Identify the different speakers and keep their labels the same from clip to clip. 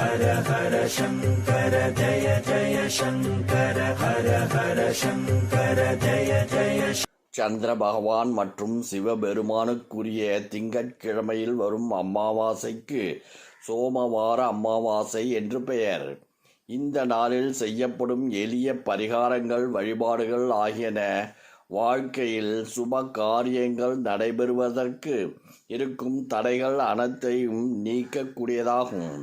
Speaker 1: ஹர ஹர சங்கர ஜய ஜய சங்கர ஹர ஹர சங்கர ஜய ஜய
Speaker 2: சந்திர பகவான் மற்றும் சிவபெருமானுக்குரிய திங்கட்கிழமையில் வரும் அமாவாசைக்கு சோமவார அமாவாசை என்று பெயர். இந்த நாளில் செய்யப்படும் எளிய பரிகாரங்கள் வழிபாடுகள் ஆகியன வாழ்க்கையில் சுப காரியங்கள் நடைபெறுவதற்கு இருக்கும் தடைகள் அனைத்தையும் நீக்கக்கூடியதாகும்.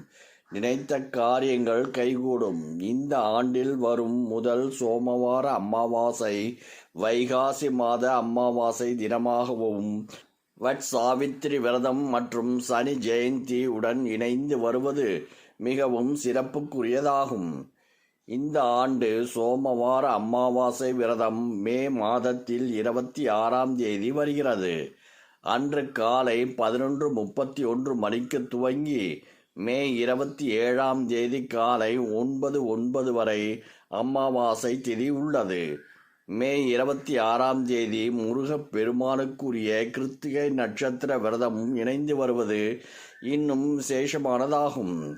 Speaker 2: நினைத்த காரியங்கள் கைகூடும். இந்த ஆண்டில் வரும் முதல் சோமவார அமாவாசை வைகாசி மாத அமாவாசை தினமாகவும் வட் சாவித்திரி விரதம் மற்றும் சனி ஜெயந்தி உடன் இணைந்து வருவது மிகவும் சிறப்புக்குரியதாகும். இந்த ஆண்டு சோமவார அமாவாசை விரதம் மே மாதத்தில் இருபத்தி ஆறாம் தேதி வருகிறது. அன்று காலை பதினொன்று முப்பத்தி ஒன்று மணிக்கு துவங்கி மே இருபத்தி ஏழாம் தேதி காலை ஒன்பது ஒன்பது வரை அமாவாசை திதி உள்ளது. மே இருபத்தி ஆறாம் தேதி முருகப் பெருமானுக்குரிய கிருத்திகை நட்சத்திர விரதமும் இணைந்து வருவது இன்னும் விசேஷமானதாகும்.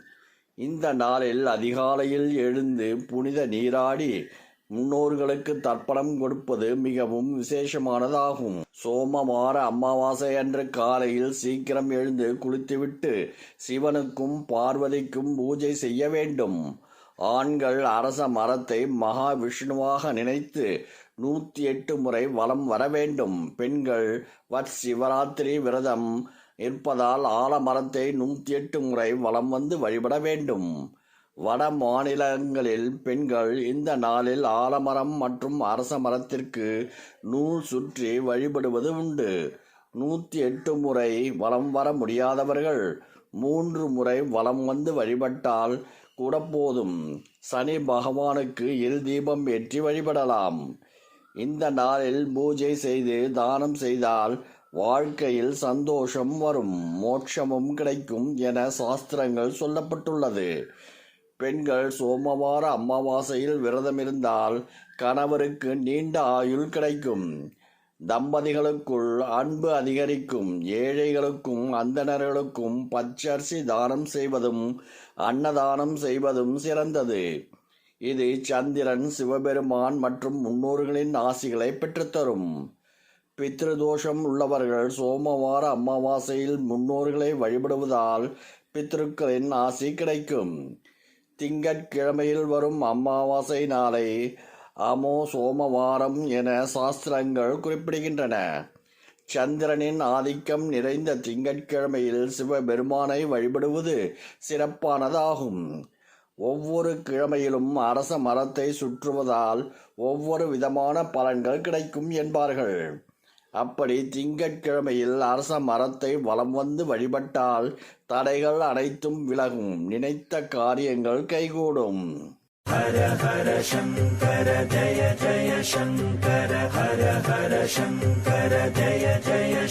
Speaker 2: இந்த நாளில் அதிகாலையில் எழுந்து புனித நீராடி முன்னோர்களுக்கு தர்ப்பணம் கொடுப்பது மிகவும் விசேஷமானதாகும். சோமவார அமாவாசை அன்று காலையில் சீக்கிரம் எழுந்து குளித்துவிட்டு சிவனுக்கும் பார்வதிக்கும் பூஜை செய்ய வேண்டும். ஆண்கள் அரச மரத்தை மகாவிஷ்ணுவாக நினைத்து நூற்றி எட்டு முறை வலம் வர வேண்டும். பெண்கள் வட் சிவராத்திரி விரதம் இருப்பதால் ஆலமரத்தை நூற்றி எட்டு முறை வலம் வந்து வழிபட வேண்டும். வட மாநிலங்களில் பெண்கள் இந்த நாளில் ஆலமரம் மற்றும் அரச மரத்திற்கு நூல் சுற்றி வழிபடுவது உண்டு. நூற்றி எட்டு முறை வலம் வர முடியாதவர்கள் மூன்று முறை வலம் வந்து வழிபட்டால் கூட போதும். சனி பகவானுக்கு இல் தீபம் ஏற்றி வழிபடலாம். இந்த நாளில் பூஜை செய்து தானம் செய்தால் வாழ்க்கையில் சந்தோஷம் வரும் மோட்சமும் கிடைக்கும் என சாஸ்திரங்கள் சொல்லப்பட்டுள்ளது. பெண்கள் சோமவார அமாவாசையில் விரதமிருந்தால் கணவருக்கு நீண்ட ஆயுள் கிடைக்கும். தம்பதிகளுக்குள் அன்பு அதிகரிக்கும். ஏழைகளுக்கும் அந்தணர்களுக்கும் பச்சரிசி தானம் செய்வதும் அன்னதானம் செய்வதும் சிறந்தது. இது சந்திரன் சிவபெருமான் மற்றும் முன்னோர்களின் ஆசிகளை பெற்றுத்தரும். பித்ருதோஷம் உள்ளவர்கள் சோமவார அமாவாசையில் முன்னோர்களை வழிபடுவதால் பித்ருக்களின் ஆசி கிடைக்கும். திங்கட்கிழமையில் வரும் அமாவாசை நாளை அமோ சோமவாரம் என சாஸ்திரங்கள் குறிப்பிடுகின்றன. சந்திரனின் ஆதிக்கம் நிறைந்த திங்கட்கிழமையில் சிவபெருமானை வழிபடுவது சிறப்பானதாகும். ஒவ்வொரு கிழமையிலும் அரச மரத்தை சுற்றுவதால் ஒவ்வொரு விதமான பலன்கள் கிடைக்கும் என்பார்கள். அப்படி திங்கட்கிழமையில் அரச மரத்தை வலம் வந்து வழிபட்டால் தடைகள் அனைத்தும் விலகும். நினைத்த காரியங்கள் கைகூடும்.
Speaker 1: ஹர ஹர சங்கர ஜய ஜய சங்கர ஹர ஹர சங்கர ஜய ஜய